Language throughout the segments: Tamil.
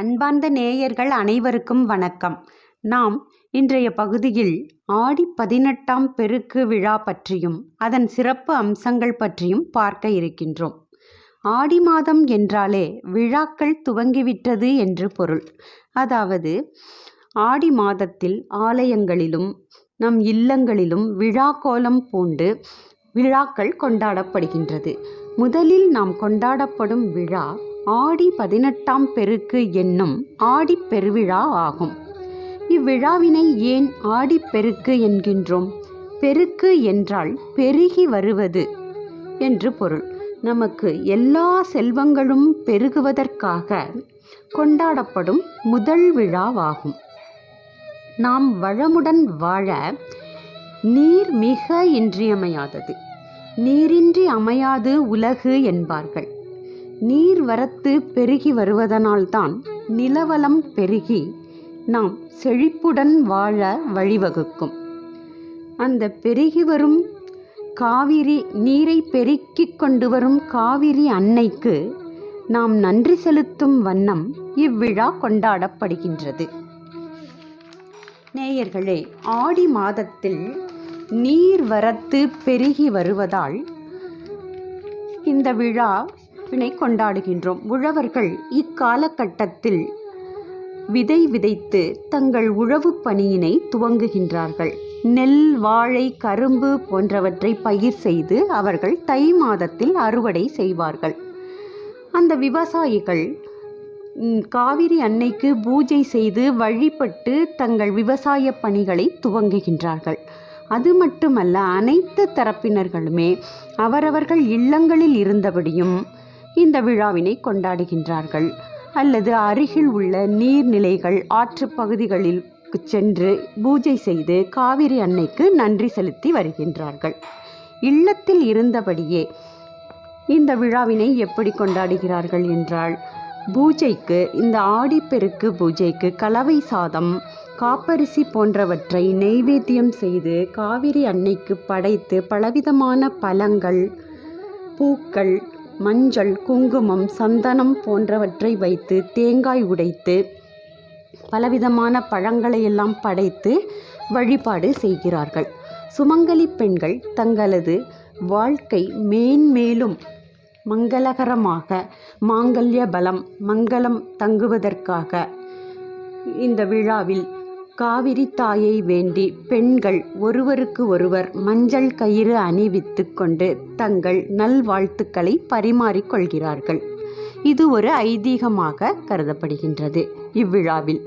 அன்பார்ந்த நேயர்கள் அனைவருக்கும் வணக்கம். நாம் இன்றைய பகுதியில் ஆடி பதினெட்டாம் பெருக்கு விழா பற்றியும் அதன் சிறப்பு அம்சங்கள் பற்றியும் பார்க்க இருக்கின்றோம். ஆடி மாதம் என்றாலே விழாக்கள் துவங்கிவிட்டது என்று பொருள். அதாவது ஆடி மாதத்தில் ஆலயங்களிலும் நம் இல்லங்களிலும் விழா கோலம் பூண்டு விழாக்கள் கொண்டாடப்படுகின்றது. முதலில் நாம் கொண்டாடப்படும் விழா ஆடி பதினெட்டாம் பெருக்கு என்னும் ஆடிப்பெருவிழா ஆகும். இவ்விழாவினை ஏன் ஆடிப்பெருக்கு என்கின்றோம்? பெருக்கு என்றால் பெருகி வருவது என்று பொருள். நமக்கு எல்லா செல்வங்களும் பெருகுவதற்காக கொண்டாடப்படும் முதல் விழாவாகும். நாம் வளமுடன் வாழ நீர் மிக இன்றியமையாதது. நீரின்றி அமையாது உலகு என்பார்கள். நீர் வரத்து பெருகி வருவதனால்தான் நிலவளம் பெருகி நாம் செழிப்புடன் வாழ வழிவகுக்கும். அந்த பெருகி வரும் காவிரி நீரை பெருக்கிக் கொண்டு வரும் காவிரி அன்னைக்கு நாம் நன்றி செலுத்தும் வண்ணம் இவ்விழா கொண்டாடப்படுகின்றது. நேயர்களே ஆடி மாதத்தில் நீர் வரத்து பெருகி வருவதால் இந்த விழா விழாவினை கொண்டாடுகின்றோம். உழவர்கள் இக்காலகட்டத்தில் விதை விதைத்து தங்கள் உழவு பணியினை துவங்குகின்றார்கள். நெல் வாழை கரும்பு போன்றவற்றை பயிர் செய்து அவர்கள் தை மாதத்தில் அறுவடை செய்வார்கள். அந்த விவசாயிகள் காவிரி அன்னைக்கு பூஜை செய்து வழிபட்டு தங்கள் விவசாய பணிகளை துவங்குகின்றார்கள். அது மட்டுமல்ல அனைத்து தரப்பினர்களுமே அவரவர்கள் இல்லங்களில் இருந்தபடியும் இந்த விழாவினை கொண்டாடுகின்றார்கள். அல்லது அருகில் உள்ள நீர்நிலைகள் ஆற்று பகுதிகளில் சென்று பூஜை செய்து காவிரி அன்னைக்கு நன்றி செலுத்தி வருகின்றார்கள். இல்லத்தில் இருந்தபடியே இந்த விழாவினை எப்படி கொண்டாடுகிறார்கள் என்றால் பூஜைக்கு இந்த ஆடிப்பெருக்கு பூஜைக்கு கலவை சாதம் காப்பரிசி போன்றவற்றை நெய்வேத்தியம் செய்து காவிரி அன்னைக்கு படைத்து பலவிதமான பழங்கள் பூக்கள் மஞ்சள் குங்குமம் சந்தனம் போன்றவற்றை வைத்து தேங்காய் உடைத்து பலவிதமான பழங்களை எல்லாம் படைத்து வழிபாடு செய்கிறார்கள். சுமங்கலி பெண்கள் தங்களது வாழ்க்கை மேன்மேலும் மங்களகரமாக மாங்கல்ய பலம் மங்களம் தங்குவதற்காக இந்த விழாவில் காவிரி தாயை வேண்டி பெண்கள் ஒருவருக்கு ஒருவர் மஞ்சள் கயிறு அணிவித்து கொண்டு தங்கள் நல்வாழ்த்துக்களை பரிமாறிக்கொள்கிறார்கள். இது ஒரு ஐதீகமாக கருதப்படுகின்றது இவ்விழாவில்.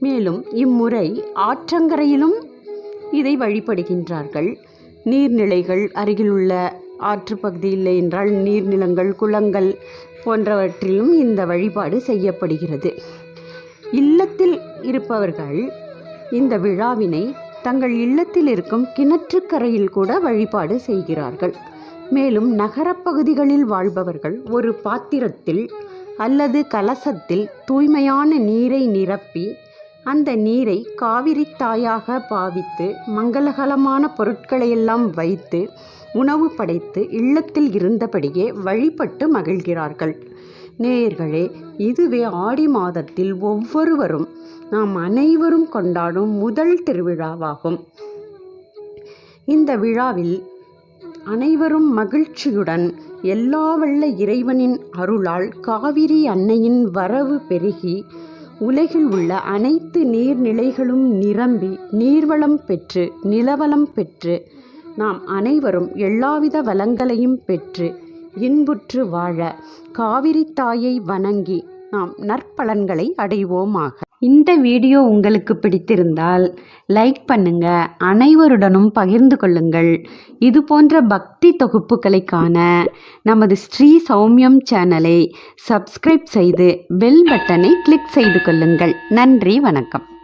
மேலும் இம்முறை ஆற்றங்கரையிலும் இதை வழிபடுகின்றார்கள். நீர்நிலைகள் அருகிலுள்ள ஆற்றுப்பகுதி இல்லை என்றால் நீர்நிலங்கள் குளங்கள் போன்றவற்றிலும் இந்த வழிபாடு செய்யப்படுகிறது. இல்லத்தில் இருப்பவர்கள் இந்த விழாவினை தங்கள் இல்லத்தில் இருக்கும் கிணற்றுக்கரையில் கூட வழிபாடு செய்கிறார்கள். மேலும் நகரப்பகுதிகளில் வாழ்பவர்கள் ஒரு பாத்திரத்தில் அல்லது கலசத்தில் தூய்மையான நீரை நிரப்பி அந்த நீரை காவிரி தாயாக பாவித்து மங்களகரமான பொருட்களையெல்லாம் வைத்து உணவு படைத்து இல்லத்தில் இருந்தபடியே வழிபட்டு மகிழ்கிறார்கள். நேயர்களே இதுவே ஆடி மாதத்தில் ஒவ்வொருவரும் நாம் அனைவரும் கொண்டாடும் முதல் திருவிழாவாகும். இந்த விழாவில் அனைவரும் மகிழ்ச்சியுடன் எல்லா வல்ல இறைவனின் அருளால் காவிரி அன்னையின் வரவு பெருகி உலகில் உள்ள அனைத்து நீர்நிலைகளும் நிரம்பி நீர்வளம் பெற்று நிலவளம் பெற்று நாம் அனைவரும் எல்லாவித வளங்களையும் பெற்று இன்புற்று வாழ காவிரி தாயை வணங்கி நாம் நற்பலன்களை அடைவோமாக. இந்த வீடியோ உங்களுக்கு பிடித்திருந்தால் லைக் பண்ணுங்க அனைவருடனும் பகிர்ந்து கொள்ளுங்கள். இது போன்ற பக்தி தொகுப்புகளை காண நமது ஸ்ரீ சௌமியம் சேனலை சப்ஸ்கிரைப் செய்து பெல் பட்டனை கிளிக் செய்து கொள்ளுங்கள். நன்றி வணக்கம்.